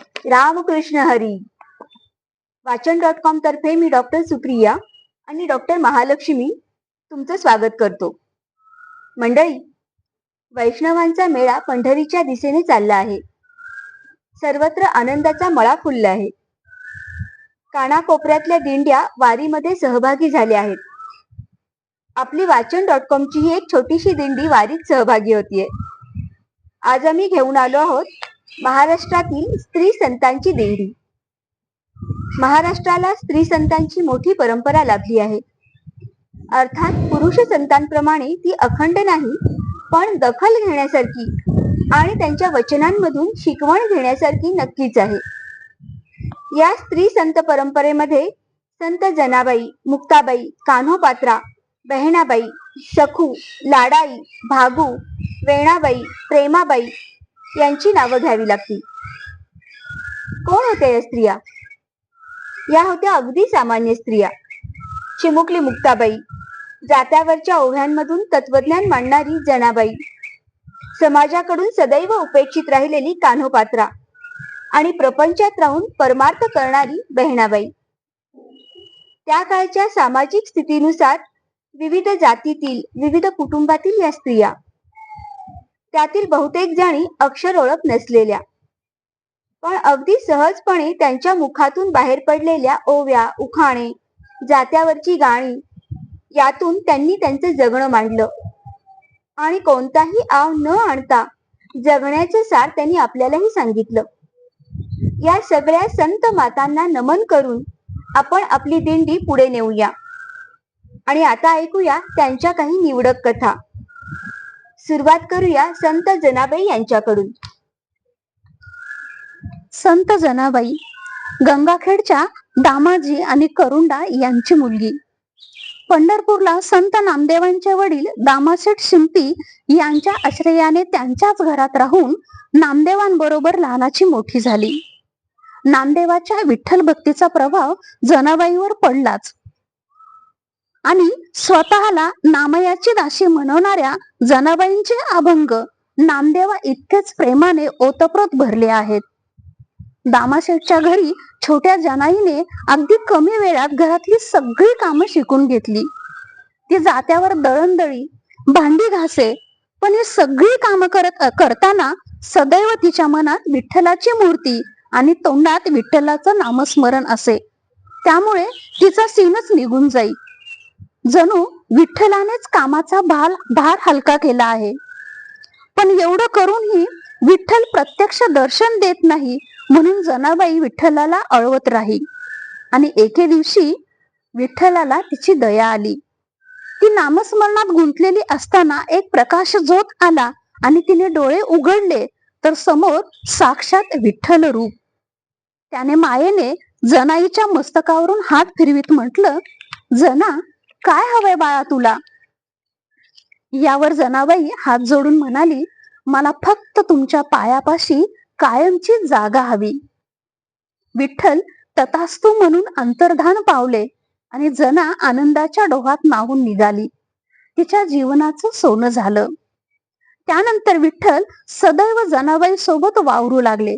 रामकृष्ण हरी. वाचन dot com तर्फे मी doctor Supriya आणि डॉक्टर महालक्ष्मी तुमचं स्वागत करतो. मंडळी वैष्णवांचा मेळा पंढरीच्या दिशेने चालला आहे. सर्वत्र आनंदाचा मळा फुलला आहे. कानाकोपऱ्यातल्या दिंड्या वारीमध्ये सहभागी झाल्या आहेत. आपली वाचन डॉट कॉमची ही एक छोटीशी दिंडी वारीत सहभागी होतीये. आज आम्ही घेऊन आलो आहोत महाराष्ट्रातील स्त्री संतांची देणी महाराष्ट्राला स्त्री संतांची मोठी परंपरा लाभली आहे. अर्थात पुरुष संतांप्रमाणे ती अखंड नाही पण दखल घेण्यासारखी आणि त्यांच्या वचनांमधून शिकवण घेण्यासारखी नक्कीच आहे. या स्त्री संत परंपरेमध्ये संत जनाबाई मुक्ताबाई कान्होपात्रा बहिणाबाई सखू लाडाई भागू वेणाबाई प्रेमाबाई यांची नावं घ्यावी लागती कोण होत्या या स्त्रिया? या होत्या अगदी सामान्य स्त्रिया. चिमुकली मुक्ताबाई जात्यावरच्या ओव्यांमधून तत्वज्ञान मांडणारी जनाबाई समाजाकडून सदैव उपेक्षित राहिलेली कान्होपात्रा आणि प्रपंचात राहून परमार्थ करणारी बहिणाबाई. त्या काळच्या सामाजिक स्थितीनुसार विविध जातीतील विविध कुटुंबातील या स्त्रिया त्यातील बहुतेक जणी अक्षर ओळख नसलेल्या. पण अगदी सहजपणे त्यांच्या मुखातून बाहेर पडलेल्या ओव्या उखाणे जात्यावरची गाणी यातून त्यांनी त्यांचं जगणं मांडलं. आणि कोणताही आव न आणता जगण्याचे सार त्यांनी आपल्यालाही सांगितलं. या सगळ्या संत मातांना नमन करून आपण आपली दिंडी पुढे नेऊया. आणि आता ऐकूया त्यांच्या काही निवडक कथा. सुरुवात करूया संत जनाबाई यांच्याकडून. संत जनाबाई गंगाखेडच्या दामाजी आणि करुंडा यांची मुलगी. पंढरपूरला संत नामदेवांचे वडील दामाशेठ शिंपी यांच्या आश्रयाने त्यांच्याच घरात राहून नामदेवांबरोबर लहानाची मोठी झाली. नामदेवाच्या विठ्ठल भक्तीचा प्रभाव जनाबाईवर पडलाच. आणि स्वतःला नामयाची दाशी म्हणवणाऱ्या जनाबाईंचे अभंग नामदेवा इतकेच प्रेमाने ओतप्रोत भरले आहेत. दामाशेठच्या घरी छोट्या जनाईने अगदी कमी वेळात घरातली सगळी कामं शिकून घेतली. ती जात्यावर दळणदळी भांडी घासे पण ही सगळी कामं करत करताना सदैव तिच्या मनात विठ्ठलाची मूर्ती आणि तोंडात विठ्ठलाचं नामस्मरण असे. त्यामुळे तिचा सीनच निघून जाई. जणू विठ्ठलानेच कामाचा भार भार हलका केला आहे. पण एवढं करूनही विठ्ठल प्रत्यक्ष दर्शन देत नाही म्हणून जनाबाई विठ्ठलाला अळवत राही. आणि एके दिवशी विठ्ठलाला तिची दया आली. ती नामस्मरणात गुंतलेली असताना एक प्रकाश झोत आला आणि तिने डोळे उघडले तर समोर साक्षात विठ्ठल रूप. त्याने मायेने जनाईच्या मस्तकावरून हात फिरवीत म्हटलं जना काय हवंय बाळा तुला? यावर जनाबाई हात जोडून म्हणाली मला फक्त तुमच्या पायापाशी कायमची जागा हवी. विठ्ठल तथास्तू म्हणून अंतर्धान पावले आणि जना आनंदाच्या डोहात नाहून निघाली. तिच्या जीवनाचं सोनं झालं. त्यानंतर विठ्ठल सदैव जनाबाई सोबत वावरू लागले.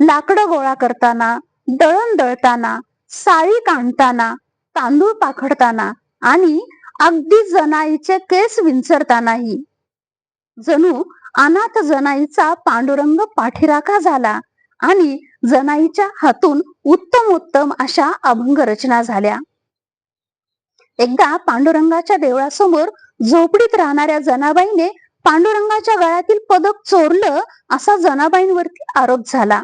लाकडं गोळा करताना दळण दळताना साळी काढताना तांदूळ पाखडताना आणि अगदी जनाईचे केस विंचरतानाही. जणू अनाथ जनाईचा पांडुरंग पाठीराखा झाला आणि जनाईच्या हातून उत्तम उत्तम अशा अभंग रचना झाल्या. एकदा पांडुरंगाच्या देवळासमोर झोपडीत राहणाऱ्या जनाबाईने पांडुरंगाच्या गळ्यातील पदक चोरलं असा जनाबाईंवरती आरोप झाला.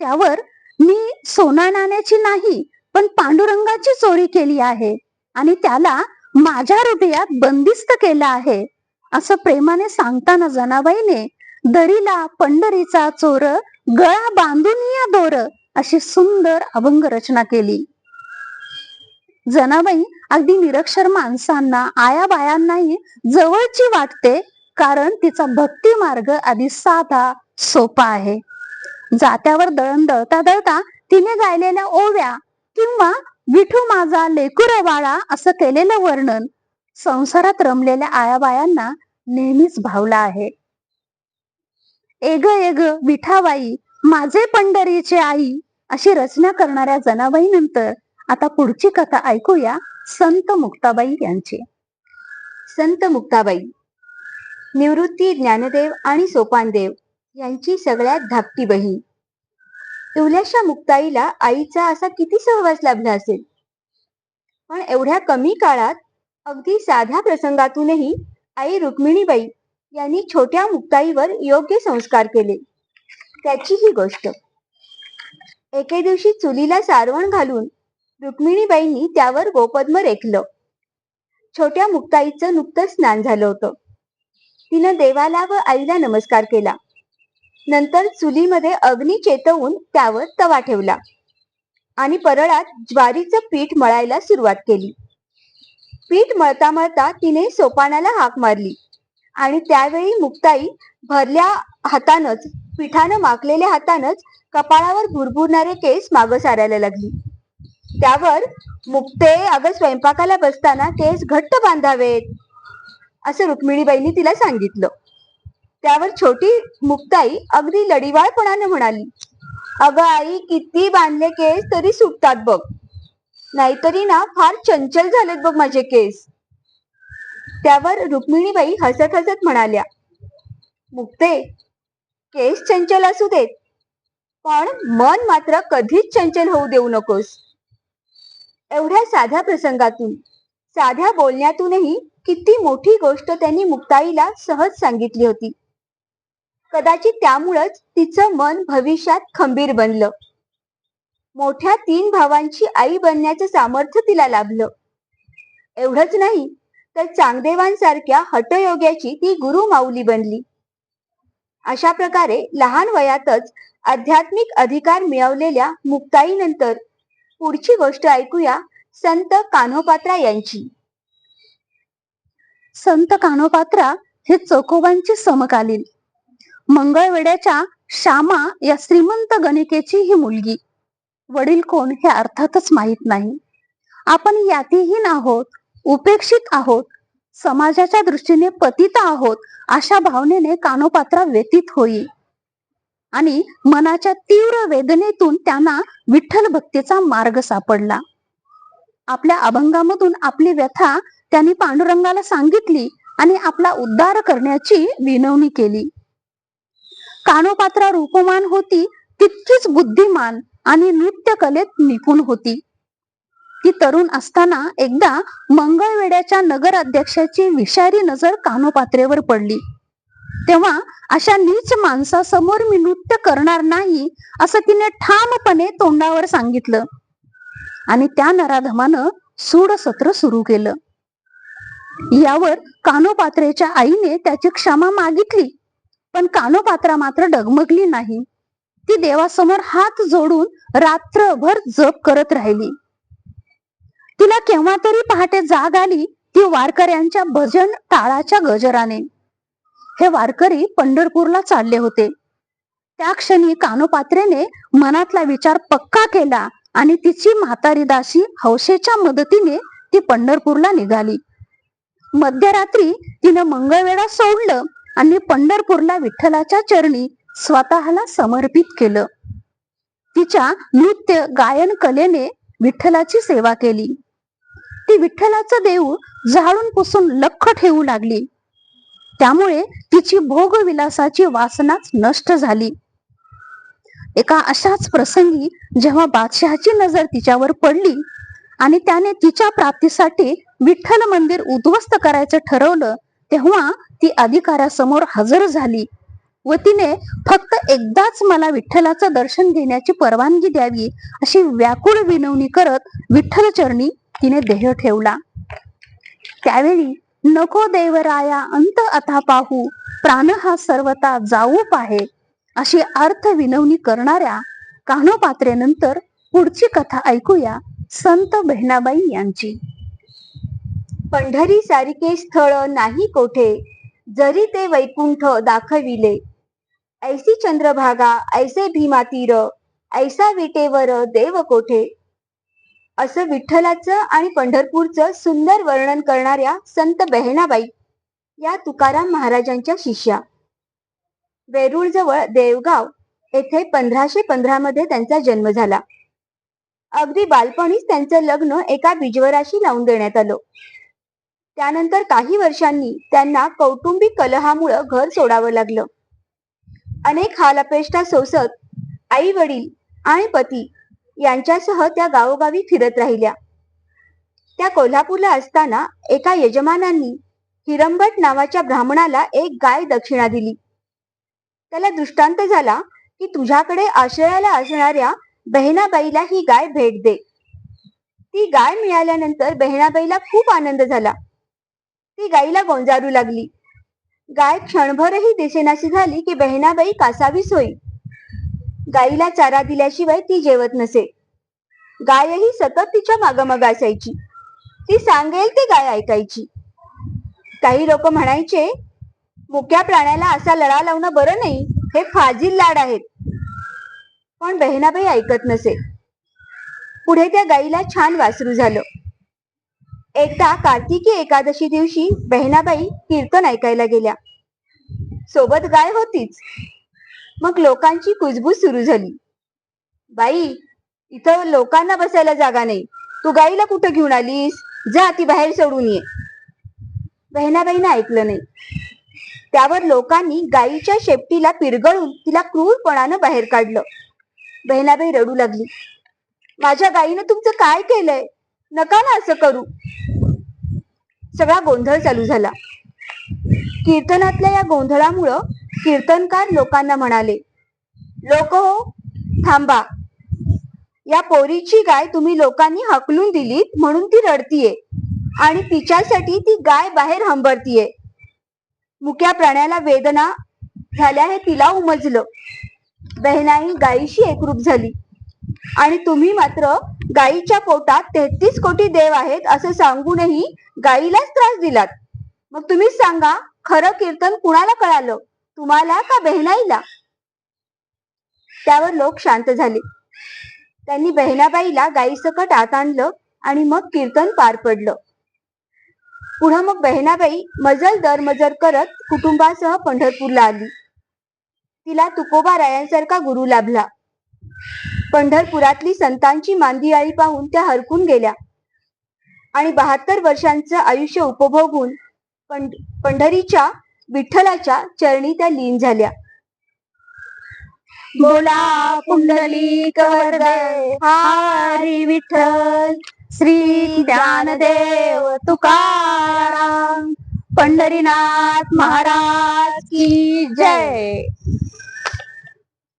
त्यावर मी सोना नाण्याची नाही पण पांडुरंगाची चोरी केली आहे. आणि त्याला माझ्या हृदयात बंदिस्त केलं आहे. असं प्रेमाने सांगताना जनाबाईने दरीला पंढरीचा चोर गळा बांधून या दोर अशी सुंदर अभंग रचना केली. जनाबाई अगदी निरक्षर माणसांना आया बायांनाही जवळची वाटते कारण तिचा भक्ती मार्ग आधी साधा सोपा आहे. जात्यावर दळण दळता दळता तिने गायलेल्या ओव्या किंवा विठू माझा लेकुरवाळा असं केलेलं वर्णन संसारात रमलेल्या आयाबायांना नेहमीच भावला आहे. एग एग विठाबाई माझे पंढरीचे आई अशी रचना करणाऱ्या जनाबाई नंतर आता पुढची कथा ऐकूया संत मुक्ताबाई यांची. संत मुक्ताबाई निवृत्ती ज्ञानदेव आणि सोपानदेव यांची सगळ्यात धाकटी बहीण. इवल्याशा मुक्ताईला आईचा असा किती सहवास लाभला असेल? पण एवढ्या कमी काळात अगदी साध्या प्रसंगातूनही आई रुक्मिणीबाई यांनी छोट्या मुक्ताईवर योग्य संस्कार केले. त्याची ही गोष्ट. एके दिवशी चुलीला सारवण घालून रुक्मिणीबाईंनी त्यावर गोपद्म रेखलं. छोट्या मुक्ताईचं नुकतंच स्नान झालं होतं. तिनं देवाला व आईला नमस्कार केला. नंतर चुलीमध्ये अग्नी चेतवून त्यावर तवा ठेवला. आणि परळात ज्वारीचं पीठ मळायला सुरुवात केली. पीठ मळता मळता तिने सोपानाला हाक मारली. आणि त्यावेळी मुक्ताई भरल्या हातानच पिठानं माकलेल्या हातानच कपाळावर भुरभुरणारे केस मागं सारायला लागली. त्यावर मुक्ते अगं स्वयंपाकाला बसताना केस घट्ट बांधावेत असं रुक्मिणीबाईंनी तिला सांगितलं. त्यावर छोटी मुक्ताई अगदी लढीवाळपणानं म्हणाली अगं आई किती बांधले केस तरी सुटतात बघ. नाहीतरी ना फार चंचल झालेत बघ माझे केस. त्यावर रुक्मिणीबाई हसत हसत म्हणाल्या मुक्ते केस चंचल असू देत पण मन मात्र कधीच चंचल होऊ देऊ नकोस. एवढ्या साध्या प्रसंगातून साध्या बोलण्यातूनही किती मोठी गोष्ट त्यांनी मुक्ताईला सहज सांगितली होती. कदाचित त्यामुळंच तिचं मन भविष्यात खंबीर बनलं. मोठ्या तीन भावांची आई बनण्याचं सामर्थ्य तिला लाभलं. एवढंच नाही तर चांगदेवांसारख्या हटयोग्याची ती गुरु माऊली बनली. अशा प्रकारे लहान वयातच आध्यात्मिक अधिकार मिळवलेल्या मुक्ताईनंतर पुढची गोष्ट ऐकूया संत कान्होपात्रा यांची. संत कान्होपात्रा हे चोखोबांचे समकालीन. मंगळवेड्याच्या श्यामा या श्रीमंत गणिकेची ही मुलगी. वडील कोण हे अर्थातच माहीत नाही. आपण यातीहीन आहोत उपेक्षित आहोत समाजाच्या दृष्टीने पतित आहोत अशा भावनेने कानोपात्रा व्यतीत होई. आणि मनाच्या तीव्र वेदनेतून त्यांना विठ्ठल भक्तीचा मार्ग सापडला. आपल्या अभंगामधून आपली व्यथा त्यांनी पांडुरंगाला सांगितली आणि आपला उद्धार करण्याची विनवणी केली. कानोपात्रा रूपमान होती तितकीच बुद्धिमान आणि नृत्य कलेत निपुण होती. ती तरुण असताना एकदा मंगळवेड्याच्या नगर अध्यक्षाची विषारी नजर कानोपात्रेवर पडली. तेव्हा अशा नीच माणसासमोर मी नृत्य करणार नाही असं तिने ठामपणे तोंडावर सांगितलं. आणि त्या नराधमानं सूड सत्र सुरू केलं. यावर कानोपात्रेच्या आईने त्याची क्षमा मागितली. पण कानोपात्रा मात्र डगमगली नाही. ती देवासमोर हात जोडून रात्रभर जप करत राहिली. तिला केव्हा तरी पहाटे जाग आली ती वारकऱ्यांच्या भजन टाळाच्या गजराने. हे वारकरी पंढरपूरला चालले होते. त्या क्षणी कानोपात्रेने मनातला विचार पक्का केला आणि तिची म्हातारी दासी हौशेच्या मदतीने ती पंढरपूरला निघाली. मध्यरात्री तिनं मंगळवेळा सोडलं आणि पंढरपूरला विठ्ठलाच्या चरणी स्वतःला समर्पित केलं. तिच्या नृत्य गायन कलेने विठ्ठलाची सेवा केली. ती विठ्ठलाचं देऊळ झाडून पुसून लख ठेवू लागली. त्यामुळे तिची भोगविलासाची वासनाच नष्ट झाली. एका अशाच प्रसंगी जेव्हा बादशहाची नजर तिच्यावर पडली आणि त्याने तिच्या प्राप्तीसाठी विठ्ठल मंदिर उद्ध्वस्त करायचं ठरवलं तेव्हा ती अधिकारासमोर हजर झाली. व तिने फक्त एकदाच मला विठ्ठलाचं दर्शन घेण्याची परवानगी द्यावी अशी व्याकुळ विनवणी करत विठ्ठलचरणी तिने देह ठेवला. त्यावेळी नको देवराया अंत अथा पाहू प्राण हा सर्वता जाऊ पाहे अशी अर्थ विनवणी करणाऱ्या कान्होपात्रेनंतर पुढची कथा ऐकूया संत बहिणाबाई यांची. पंढरी सारिके स्थळ नाही कोठे? जरी ते वैकुंठ दाखविले. ऐसी चंद्रभागा ऐसे भीमातीर ऐसा विटेवर देव कोठे? असं विठ्ठलाचं आणि पंढरपूरचं सुंदर वर्णन करणाऱ्या संत बहिणाबाई या तुकाराम महाराजांच्या शिष्या. वेरूळ जवळ देवगाव येथे पंधराशे पंधरा मध्ये त्यांचा जन्म झाला. अगदी बालपणीच त्यांचं लग्न एका बिजवराशी लावून देण्यात आलं. त्यानंतर काही वर्षांनी त्यांना कौटुंबिक कलहामुळं घर सोडावं लागलं. अनेक हालअपेष्टा सोसत आई वडील आणि पती यांच्यासह त्या गावोगावी फिरत राहिल्या. त्या कोल्हापूरला असताना एका यजमानांनी हिरंबट नावाच्या ब्राह्मणाला एक गाय दक्षिणा दिली. त्याला दृष्टांत झाला की तुझ्याकडे आश्रयाला असणाऱ्या बहिणाबाईला ही गाय भेट दे. ती गाय मिळाल्यानंतर बहिणाबाईला खूप आनंद झाला. ती गाईला गोंजारू लागली. गाय क्षणभरही दिसेनाशी झाली की बहिणाबाई कासावीस होई गाईला चारा दिल्याशिवाय ती जेवत नसे. गायही सतत तिच्या मागमग असायची. ती सांगेल ती गाय ऐकायची. काही लोक म्हणायचे मुक्या प्राण्याला असा लळा लावणं बरं नाही हे फाजील लाड आहेत. पण बहिणाबाई ऐकत नसे. पुढे त्या गाईला छान वासरू झालं. एकदा कार्तिकी एकादशी दिवशी बहिणाबाई कीर्तन ऐकायला गेल्या. सोबत गाय होतीच. मग लोकांची कुजबूज सुरू झाली. बाई इथं लोकांना बसायला जागा नाही. तू गाईला कुठं घेऊन आलीस? जा ती बाहेर सोडून ये. बहिणाबाईनं ऐकलं नाही. त्यावर लोकांनी गाईच्या शेपटीला पिरगळून तिला क्रूरपणानं बाहेर काढलं. बहिणाबाई रडू लागली. माझ्या गाईनं तुमचं काय केलंय? नका ना असं करू. सगळा गोंधळ चालू झाला. कीर्तनातल्या या गोंधळामुळं कीर्तनकार लोकांना म्हणाले लोक हो थांबा. या पोरीची गाय तुम्ही लोकांनी हकलून दिलीत म्हणून ती रडतीये आणि तिच्यासाठी ती गाय बाहेर हंबरतीये. मुक्या प्राण्याला वेदना झाल्या हे तिला उमजलं. बहनाही गायीशी एकरूप झाली. आणि तुम्ही मात्र गायीच्या पोटात तेहतीस कोटी देव आहेत असं सांगूनही गायीलाच त्रास दिलात. मग तुम्हीच सांगा खरं कीर्तन कुणाला कळालं? तुम्हाला का बहिणाईला? त्यावर लोक शांत झाले. त्यांनी बहिणाबाईला गायीसकट आत आणलं आणि मग कीर्तन पार पडलं. पुढं मग बहिणाबाई मजल दरमजर करत कुटुंबासह पंढरपूरला आली. तिला तुकोबा रायांसारखा गुरु लाभला. पंढरपुरातली संतांची मांदियाळी पाहून त्या हरकून गेल्या. आणि बहात्तर वर्षांचं आयुष्य उपभोगून पंढ पंढरीच्या विठ्ठलाच्या चरणी त्या लीन झाल्या. बोला कुंडली हरी विठ्ठल श्री ज्ञानदेव तुकाराम पंढरीनाथ महाराज की जय.